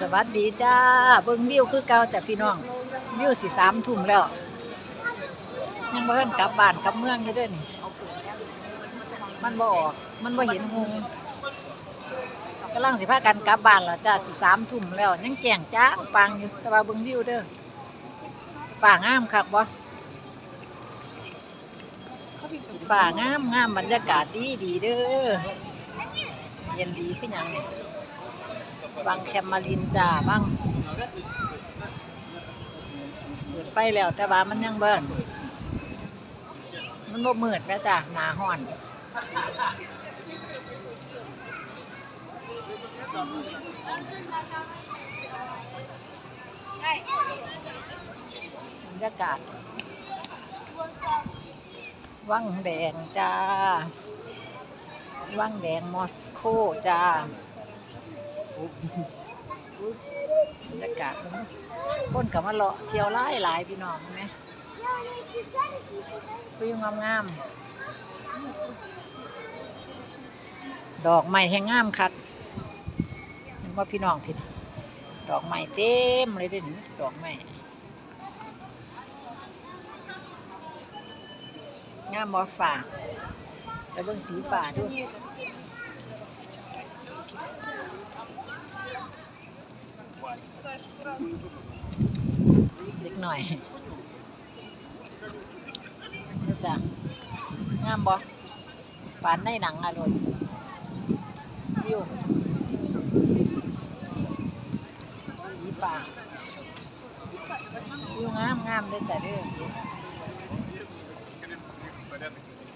สวัสดีจ้าเบิ่งวิวคือเก่าจ้ะพี่น้องวิวสิสามทุ่มแล้ว ยังบ่เพิ่นกลับบ้านกลับเมืองอยู่เด้อนี่มันบ่ออกมันบ่เห็นหงกำลังสิพากันกลับบ้านแล้วจ้าสิสามทุ่มแล้ว ยังแจ้งจ้างปังอยู่แต่ว่าเบิ่งวิวเด้อฝ่างามคักบ่ฝ่างามงามบรรยากาศดีดีเด้อเย็นดีขึ้นยังนี่บางแคมมารินจ้าบ้างเปิดไฟแล้วแต่ว่ามันยังเบิ่นมันบ่มืดแม่จ้าหนาห้อนบรรยากาศวังแดงจ้าวังแดงมอสโกจ้า บรรยากาศมันคนกับมาเลาะเที่ยวหลายหลายพี่น้องไหมวิวงามงามๆดอกไม้แห้งงามคักเห็นว่าพี่น้องพี่ดอกไม้เต็มเลยเด่นดอกไม้งามบอฝ่าไปเบิ่งสีฝ่าดู เล็กหน่อยนี่จ้ะงามบ่ปานในหนังอะเลยวิวสีฟ้าวิวงามงามเลยจ้ะเด้อ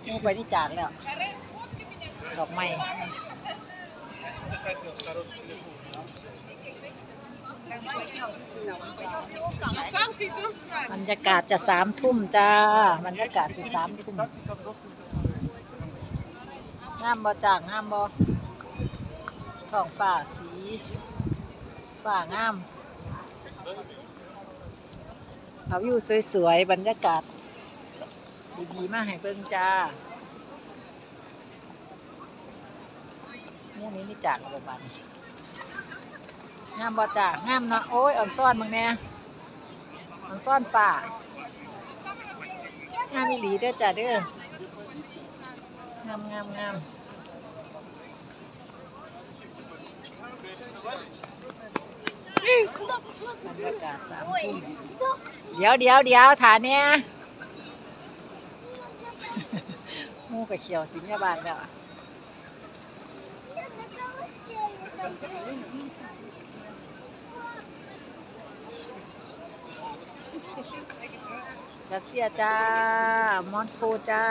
มูไปที่จานแล้ว ดอกไม้ บรรยากาศจะสามทุ่มจ้า บรรยากาศสิสามทุ่มงามบ่จ้างามบ่ท้องฟ้าสีฟ้างาม เอาวิวสวยๆ บรรยากาศ ดีๆ มากให้เบิ่งจ้าหมู่นี้นี่จากโระบัน งามบ่จ้างามเนาะโอ้ยอ่อนซ่อนมึงแน่อ่อนซ่อนฝ่างามอีหลีเด้อจ้าเด้องามงามงามบรรยากาศสามทุ่มเดี๋ยวเดี๋ยวเดี๋ยวฐานเนี่ยหมูกับเขียวสิเมียบานแล้วอะ รัสเซียจ้ามอนโคจ้า